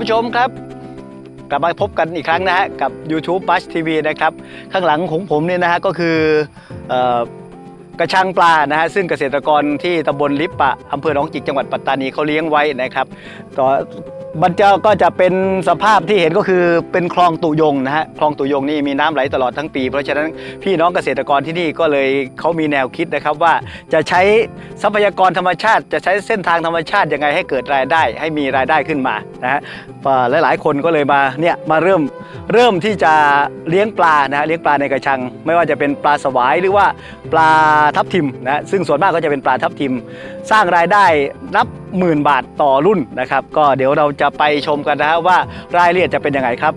คุณผู้ชมครับ กลับมาพบกันอีกครั้งนะฮะกับ YouTube b u s TV นะครับ ข้างหลังของผมเนี่ยนะฮะก็คือเออกระชังปลานะฮะซึ่งเกษตรกรที่ตำบลลิปปะอำเภอหนองจิกจังหวัดปัตตานีเขาเลี้ยงไว้นะครับต่อ มันจะก็จะเป็นสภาพที่เห็นก็คือเป็นคลองตุยงนะฮะคลองตุยงนี่มีน้ำไหลตลอดทั้งปี เพราะฉะนั้นพี่น้องเกษตรกรที่นี่ก็เลยเขามีแนวคิดนะครับว่าจะใช้ทรัพยากรธรรมชาติ จะใช้เส้นทางธรรมชาติยังไงให้เกิดรายได้ ให้มีรายได้ขึ้นมานะฮะหลายหลายๆคนก็เลยมาเนี่ยมาเริ่มเริ่มที่จะเลี้ยงปลานะฮะเลี้ยงปลาในกระชัง ไม่ว่าจะเป็นปลาสวายหรือว่าปลาทับทิมนะฮะซึ่งส่วนมากก็จะเป็นปลาทับทิม สร้างรายได้นับหมื่นบาทต่อรุ่นนะครับก็เดี๋ยวเราจะไปชมกันนะฮะว่ารายละเอียดจะเป็นยังไงครับ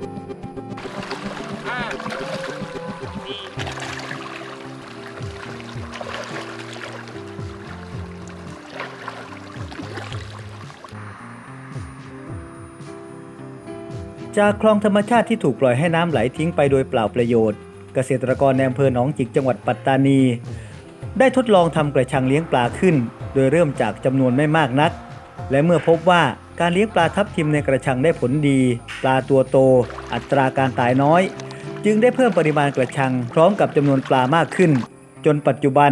จากคลองธรรมชาติที่ถูกปล่อยให้น้ำไหลทิ้งไปโดยเปล่าประโยชน์ เกษตรกรในอำเภอหนองจิกจังหวัดปัตตานี ได้ทดลองทำกระชังเลี้ยงปลาขึ้น โดยเริ่มจากจำนวนไม่มากนัก และเมื่อพบว่าการเลี้ยงปลาทับทิมในกระชังได้ผลดี ปลาตัวโต อัตราการตายน้อย จึงได้เพิ่มปริมาณกระชัง พร้อมกับจำนวนปลามากขึ้น จนปัจจุบัน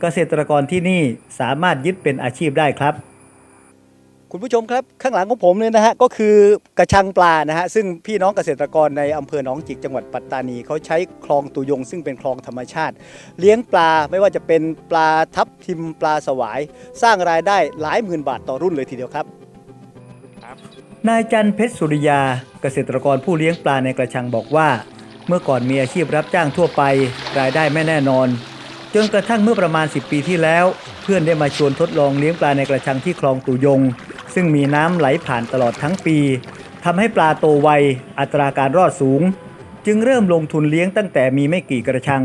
เกษตรกรที่นี่สามารถยึดเป็นอาชีพได้ครับ คุณผู้ชมครับข้างหลังของผมเนี่ยนะฮะก็คือกระชังปลานะฮะซึ่งพี่น้องเกษตรกรในอำเภอหนองจิกจังหวัดปัตตานีเขาใช้คลองตุยง ซึ่งเป็นคลองธรรมชาติ เลี้ยงปลาไม่ว่าจะเป็นปลาทับทิมปลาสวาย สร้างรายได้หลายหมื่นบาทต่อรุ่นเลยทีเดียวครับนายจันทร์เพชรสุริยาเกษตรกรผู้เลี้ยงปลาในกระชังบอกว่า เมื่อก่อนมีอาชีพรับจ้างทั่วไป รายได้ไม่แน่นอน จนกระทั่งเมื่อประมาณ 10 ปีที่แล้ว เพื่อนได้มาชวนทดลองเลี้ยงปลาในกระชังที่คลองตุยง ซึ่งมีน้ำไหลผ่านตลอดทั้งปีทำให้ปลาโตไว อัตราการรอดสูง จึงเริ่มลงทุนเลี้ยงตั้งแต่มีไม่กี่กระชัง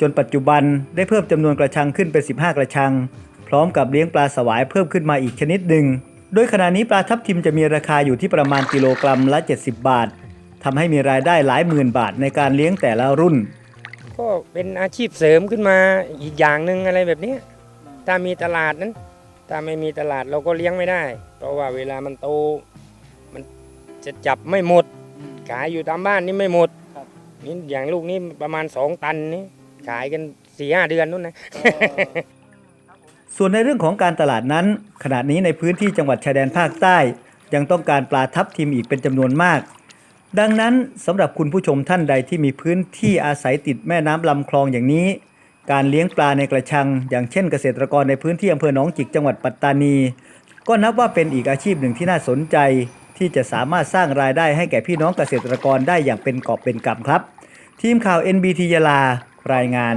จนปัจจุบันได้เพิ่มจำนวนกระชังขึ้นเป็น 15 กระชัง พร้อมกับเลี้ยงปลาสวายเพิ่มขึ้นมาอีกชนิดหนึ่ง โดยขณะนี้ปลาทับทิมจะมีราคาอยู่ที่ประมาณกิโลกรัมละ 70 บาททำให้มีรายได้หลายหมื่นบาทในการเลี้ยงแต่ละรุ่น ก็เป็นอาชีพเสริมขึ้นมาอีกอย่างหนึ่งอะไรแบบนี้ถ้ามีตลาดนั้น ถ้าไม่มีตลาดเราก็เลี้ยงไม่ได้ เพราะว่าเวลามันโตมันจะจับไม่หมด ขายอยู่ตามบ้านนี่ไม่หมดนี่อย่างลูกนี่ประมาณ2ตันนี่ขายกันสี่ห้าเดือนนู่นนะส่วนในเรื่องของการตลาดนั้น ขณะนี้ในพื้นที่จังหวัดชายแดนภาคใต้ ยังต้องการปลาทับทิมอีกเป็นจำนวนมาก ดังนั้นสำหรับคุณผู้ชมท่านใดที่มีพื้นที่อาศัยติดแม่น้ำลำคลองอย่างนี้ การเลี้ยงปลาในกระชัง อย่างเช่นเกษตรกรในพื้นที่อำเภอหนองจิกจังหวัดปัตตานี ก็นับว่าเป็นอีกอาชีพหนึ่งที่น่าสนใจ ที่จะสามารถสร้างรายได้ให้แก่พี่น้องเกษตรกรได้อย่างเป็นกอบเป็นกำครับ ทีมข่าว NBT ยาลารายงาน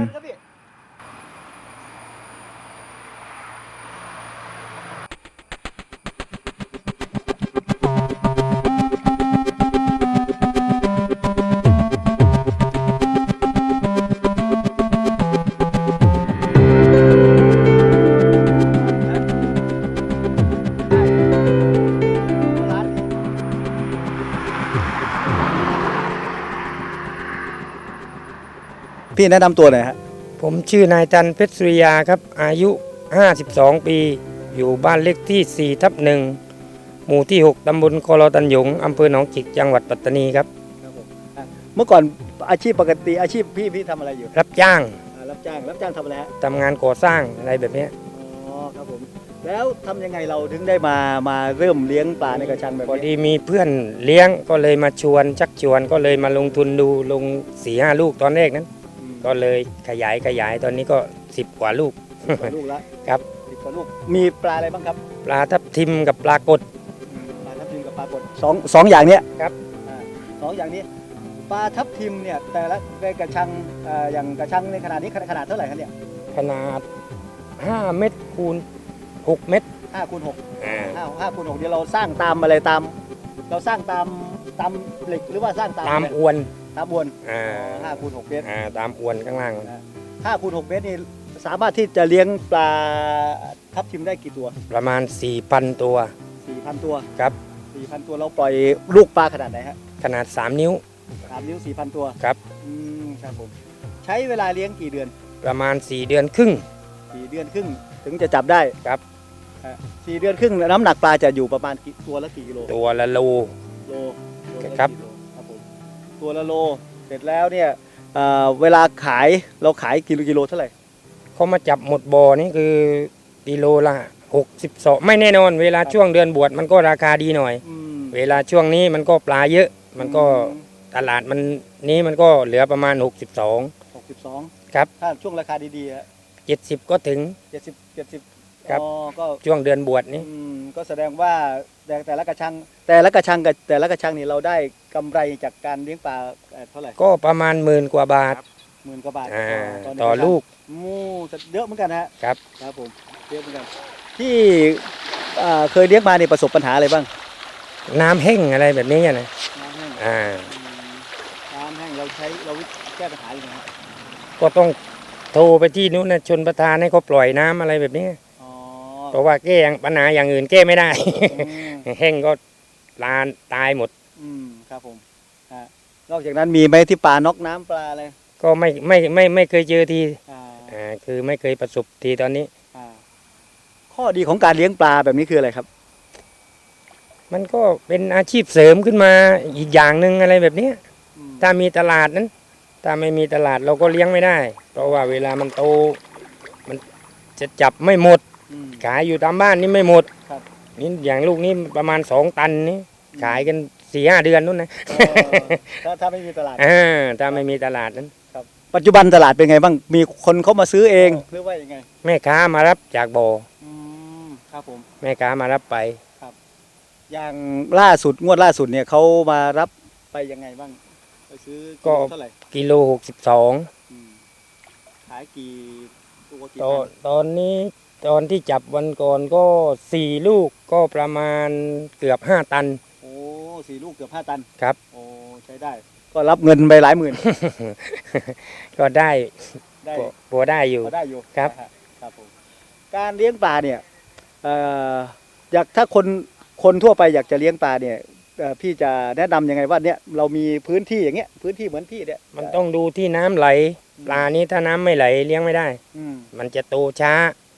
พี่แนะนำตัวหน่อยฮะผมชื่อนายจันทร์เพชรสุริยาครับ อายุ 52 ปี อยู่บ้านเลขที่ 4 ทับหนึ่งหมู่ที่ 6 ตำบลโคลอตันหยง อำเภอหนองจิก จังหวัดปัตตานีครับ เมื่อก่อนอาชีพปกติอาชีพพี่พี่ทำอะไรอยู่รับจ้างอ่ารับจ้างรับจ้างทำอะไรฮะทำงานก่อสร้างอะไรแบบเนี้ยอ๋อครับผมแล้วทำยังไงเราถึงได้มามาเริ่มเลี้ยงปลาในกระชังแบบพอนี้ดีมีเพื่อนเลี้ยงก็เลยมาชวน ชักชวนก็เลยมาลงทุนดูลงสี่ห้าลูกตอนแรกนั้นอืม ก็เลยขยายขยายตอนนี้ก็สิบกว่าลูกสิบกว่าลูกละครับ สิบกว่าลูก มีปลาอะไรบ้างครับปลาทับทิมกับปลากด ปลาทับทิมกับปลากดสองสองอย่างเนี้ยครับ อ่าสองอย่างนี้ ปลาทับทิมเนี่ยแต่ละในกระชังเอ่ออย่างกระชังในขนาดนี้ขนาดขนาดเท่าไหร่ครับเนี่ยขนาด 5 เมตรคูณ 6 เมตรห้าคูณหกอ่าห้าห้าคูณหกเดี๋ยวเราสร้างตามอะไรตาม เราสร้างตามตามเหล็กหรือว่าสร้างตามตามอะไรอวน ตามบวนอ่าห้าคูณหกเมตรอ่าตามอวนข้างล่าง ห้าคูณหกเมตรนี่สามารถที่จะเลี้ยงปลาทับทิมได้กี่ตัวประมาณ 4,000 ตัวสี่พันตัวครับ สี่พันตัวเราปล่อยลูกปลาขนาดไหนฮะขนาด 3 นิ้วสามนิ้วสี่พันตัวครับ อืมครับผมใช้เวลาเลี้ยงกี่เดือนประมาณ 4 เดือนครึ่ง สี่เดือนครึ่งถึงจะจับได้ครับอะสี่เดือนครึ่งน้ำหนักปลาจะอยู่ประมาณกี่ตัวละกี่กิโลตัวละโล โลโลละครับ กี่โลครับผม ตัวละโล เสร็จแล้วเนี่ยเอ่อเวลาขายเราขายกิโลกิโลเท่าไหร่ เขามาจับหมดบ่อนี่คือกิโลละหกสิบสองไม่แน่นอน เวลาช่วงเดือนบวชมันก็ราคาดีหน่อยอืมเวลาช่วงนี้มันก็ปลาเยอะ มันก็ตลาดมันนี้มันก็เหลือประมาณ 62หกสิบสองครับ ถ้าช่วงราคาดีๆฮะ70 ก็ถึงเจ็ดสิบเจ็ดสิบ ครับ อ๋อก็ช่วงเดือนบวชนี้ อืมก็แสดงว่าแต่แต่ละกระชัง แต่ละกระชังกับแต่ละกระชังนี่เราได้กำไรจากการเลี้ยงปลาเอ่อเท่าไหร่ก็ประมาณหมื่นกว่าบาทหมื่นกว่าบาทอ่าหนึ่งต่อกระชังลูกมูเยอะเหมือนกันฮะครับ ครับผมเยอะเหมือนกัน ที่อ่าเคยเลี้ยงมานี่ประสบปัญหาอะไรบ้างน้ำแห้งอะไรแบบนี้นะน้ำแห้งอ่า อืมน้ำแห้งเราใช้เราแก้ปัญหายังไงฮะก็ต้องโทรไปที่นู้นนะชนประธานให้เขาปล่อยน้ำอะไรแบบนี้อ๋อ เพราะว่าแก้อย่างปัญหาอย่างอื่นแก้ไม่ได้อืมแห้งก็ลานตายหมด อืมครับผมฮะนอกจากนั้นมีไหมที่ปลานอกน้ำปลาอะไรก็ไม่ไม่ไม่ไม่เคยเจอทีอ่าอ่าคือไม่เคยประสบทีตอนนี้ อ่าข้อดีของการเลี้ยงปลาแบบนี้คืออะไรครับ มันก็เป็นอาชีพเสริมขึ้นมาอีกอย่างหนึ่งอะไรแบบเนี้ย อืมถ้ามีตลาดนั้น ถ้าไม่มีตลาดเราก็เลี้ยงไม่ได้ เพราะว่าเวลามันโต มันจะจับไม่หมดอืม ขายอยู่ตามบ้านนี่ไม่หมดครับนี่อย่างลูกนี่ประมาณสองตันนี่ขายกันสี่ห้าเดือนนู่นนะเออถ้าถ้าไม่มีตลาดอ่าถ้าไม่มีตลาดนั้นปัจจุบันตลาดเป็นไงบ้างมีคนเข้ามาซื้อเองหรือว่ายังไงแม่ค้ามารับจากบ่ออืมครับผมแม่ค้ามารับไปอย่างล่าสุดงวดล่าสุดเนี่ยเขามารับไปยังไงบ้างไปซื้อก็เท่าไหร่กิโลหกสิบสองอืมขายกี่ตัวกี่ตอตันตอนนี้ ตอนที่จับวันก่อนก็สี่ลูกก็ประมาณเกือบห้าตัน โอ้สี่ลูกเกือบห้าตันครับ โอ้ใช้ได้ ก็รับเงินไปหลายหมื่น ก็ได้ได้พอพอได้อยู่พอได้อยู่ครับนะฮะครับผมการเลี้ยงปลาเนี่ยเอ่ออยากถ้าคนคนทั่วไปอยากจะเลี้ยงปลาเนี่ยเอ่อพี่จะแนะนำยังไงว่าเนี่ยเรามีพื้นที่อย่างเงี้ยพื้นที่เหมือนพี่เนี่ยมันต้องดูที่น้ำไหล ปลานี้ถ้าน้ำไม่ไหลเลี้ยงไม่ได้ อืมมันจะโตช้า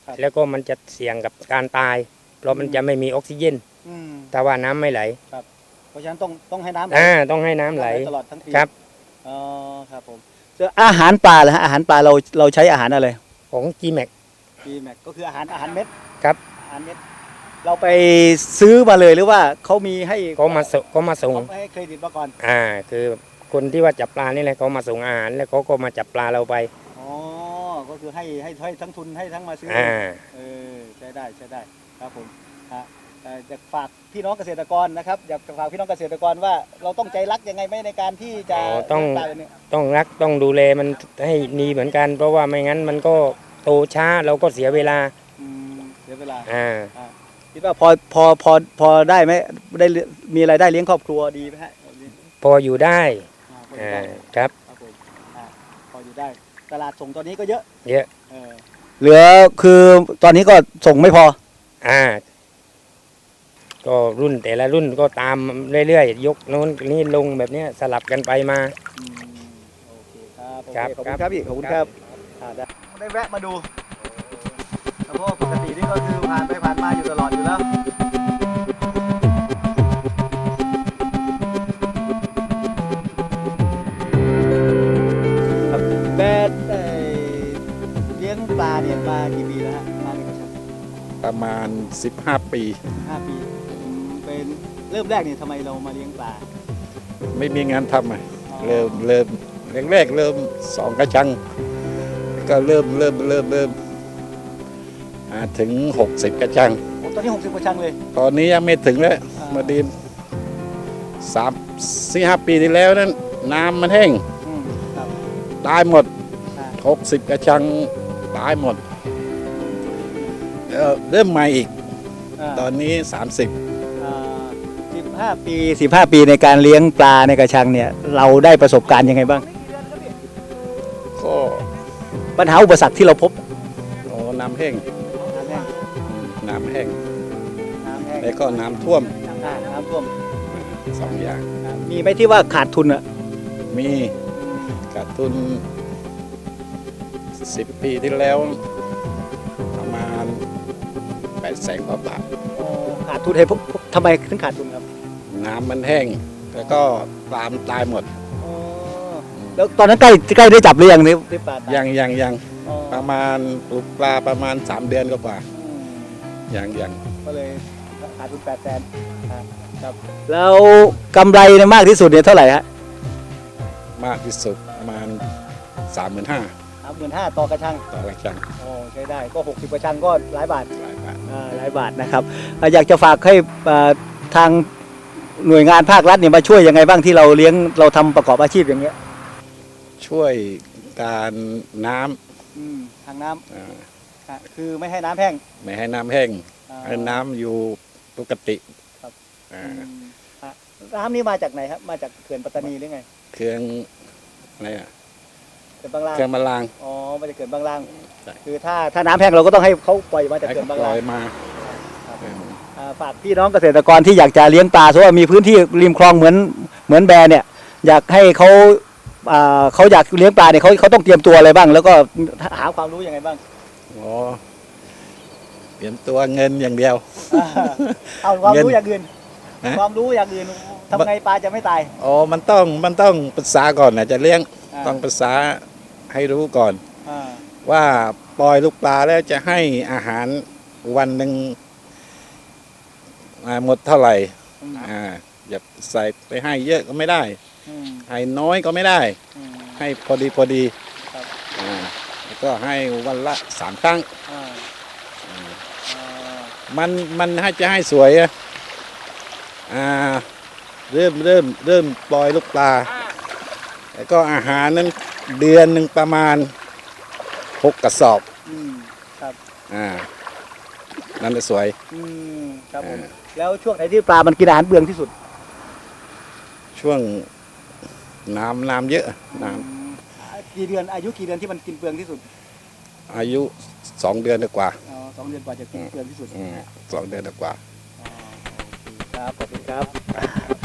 ครับ แล้วก็มันจะเสี่ยงกับการตาย เพราะมันอืมจะไม่มีออกซิเจนอืมถ้าว่าน้ำไม่ไหลเพราะฉะนั้นต้องต้องให้น้ำอ่าต้องให้น้ำไหล ตลอดทั้งปีครับ อ๋อครับผมส่วนอาหารปลาล่ะฮะอาหารปลาเราเราใช้อาหารอะไรของ g m a x พีแม็กก็คืออาหารอาหารเม็ดครับ อาหารเม็ดเราไปซื้อมาเลยหรือว่าเขามีให้เขามาส่งเขามาส่งเขาให้เครดิตมาก่อนอ่าคือคนที่ว่าจับปลานี่แหละเขามาส่งอาหารแล้วเขาก็มาจับปลาเราไปอ๋อ ก็คือให้ให้ให้ทั้งทุนให้ทั้งมาซื้ออ่าเออใช้ได้ใช้ได้ครับผมฮะเอ่ออยากฝากพี่น้องเกษตรกรนะครับอยากฝากพี่น้องเกษตรกรว่าเราต้องใจรักยังไงไหมในการที่จะอ๋อต้อง เลี้ยปลาแบบนี้ต้องรักต้องดูแลมันให้ดีเหมือนกัน เพราะว่าไม่งั้นมันก็โตช้าเราก็เสียเวลาอืมเสียเวลาอ่าคิดว่าพอพอพอพอได้ไหมได้มีรายได้เลี้ยงครอบครัวดีไหมฮะพออยู่ได้อ่าพออยู่อ่าได้ครับ ครับผมอ่าพออยู่ได้ ตลาดส่งตอนนี้ก็เยอะเยอะ เออเหลือคือตอนนี้ก็ส่งไม่พอ อ่า ก็รุ่นแต่ละรุ่นก็ตามเรื่อยๆ ยกโน้นนี่ลงแบบเนี้ยสลับกันไปมา อืมโอเคครับโอครับเคขอบคุณครับพี่ขอบคุณครับอ่าได้ได้แวะมาดูเพราะว่าปกตินี่ก็คือผ่านไปผ่านมาอยู่ตลอดอยู่แล้ว ประมาณ 15 ปีห้าปีอืมเป็นเริ่มแรกเนี่ยทำไมเรามาเลี้ยงปลาไม่มีงานทำอะเริ่มเริ่มแรกๆเริ่มสองกระชัง ก็เริ่มเริ่มเริ่มเริ่มอ่าถึง 60 กระชัง โอ้ตอนนี้หกสิบกว่าชังเลยตอนนี้ยังไม่ถึงแล้วอ่ามาดีสามสี่ห้าปีที่แล้วนั้น น้ำมันแห้งอืมครับตายหมด อ่า60 กระชังตายหมด เอ่อเริ่มใหม่อีกอ่าตอนนี้ 30สิบห้าปีสิบห้าปีในการเลี้ยงปลาในกระชังเนี่ย เราได้ประสบการณ์ยังไงบ้าง ก็ปัญหาอุปสรรคที่เราพบโอ้น้ำแห้งน้ำแห้งน้ำแห้งน้ำแห้งแล้วก็น้ำท่วมอ่าน้ำท่วมสองอย่างอ่ามีไหมที่ว่าขาดทุนอะมีขาดทุนสิบปีที่แล้วประมาณ แปดแสนกว่าบาท ขาดทุนให้พวกทำไมถึงขาดทุนครับน้ำมันแห้ง แล้วก็ปลามนตายหมด แล้วตอนนั้นใกล้ใกล้ได้จับหรือยังนี่ที่ปลาตายังยังยังอ๋อประมาณปลูกปลาประมาณ 3 เดือนก็กว่าอืมยังยังก็เลยขาดทุนแปดแสนครับ แล้วกำไรเนี่ยมากที่สุดเนี่ยเท่าไหร่ฮะมากที่สุดประมาณ 35,000สามหมื่นห้าต่อกระชังต่อกระชังโอ้ใช้ได้ก็หกสิบกระชังก็หลายบาทหลายบาทอ่าหลายบาทนะครับอ่าอยากจะฝากให้อ่าทางหน่วยงานภาครัฐเนี่ยมาช่วยยังไงบ้างที่เราเลี้ยงเราทำประกอบอาชีพอย่างเงี้ยช่วยการน้ำอืมทางน้อ่าำอะคือไม่ให้น้ำแห้งไม่ให้น้ำแห้งอ่า ให้น้ำอยู่ปกติครับ อ่าอืมอะน้ำนี่มาจากไหนครับมาจากเขื่อนปัตตานีหรือไงเครื่องอะไรอะ เขื่อนบางลางเครื่องมาลาง อ๋อมาจากเขื่อนบางลาง ใช่ คือถ้าถ้าน้ำแห้งเราก็ต้องให้เขาปล่อยมาจากให้เขื่อนเขาบางปล่ลาองยมาครับเอออ่าฝากพี่น้องเกษตรกรที่อยากจะเลี้ยงปลาเพราะว่ามีพื้นที่ริมคลองเหมือนเหมือนแบร์เนี่ย อยากให้เขาอ่าเขาอยากเลี้ยงปลาเนี่ยเขาเขาต้องเตรียมตัวอะไรบ้าง แล้วก็หาความรู้ยังไงบ้าง อ๋อเตรียมตัวเงินอย่างเดียว อ่าเอาความรู้เงินอย่างอื่น ฮะ ความรู้อย่างอื่นทำไงปลาจะไม่ตาย อ๋อมันต้องมันต้องปรึกษาก่อนนะจะเลี้ยงา ต้องปรึกษาให้รู้ก่อนอ่าว่าปล่อยลูกปลาแล้วจะให้อาหารวันหนึ่งอ่าหมดเท่าไหร่อืมอ่าอย่าใส่ไปให้เยอะก็ไม่ได้อืมให้น้อยก็ไม่ได้อืมให้พอดีพอดีครับอ่าแล้วก็ให้วันละสามครั้งอ่าอ่าอ่ามันมันให้จะให้สวยอะอ่าเริ่มเริ่มเริ่มปล่อยลูกปลา แล้วก็อาหารนั้นเดือนหนึ่งประมาณหกกระสอบอืมครับอ่านั่นจะสวย อืมครับผมอ่าแล้วช่วงไหนที่ปลามันกินอาหารเบืองที่สุดช่วงน้ำน้ำเยอะน้อืมกี่เดือนอายุกี่เดือนที่มันกินเปลืองที่สุดำอายุสองเดือนกว่าอ๋อสองเดือนกว่าจะกินเปลืองที่สุดอืมสองเดือนกว่าอ๋อโอเคครับขอบคุณครับ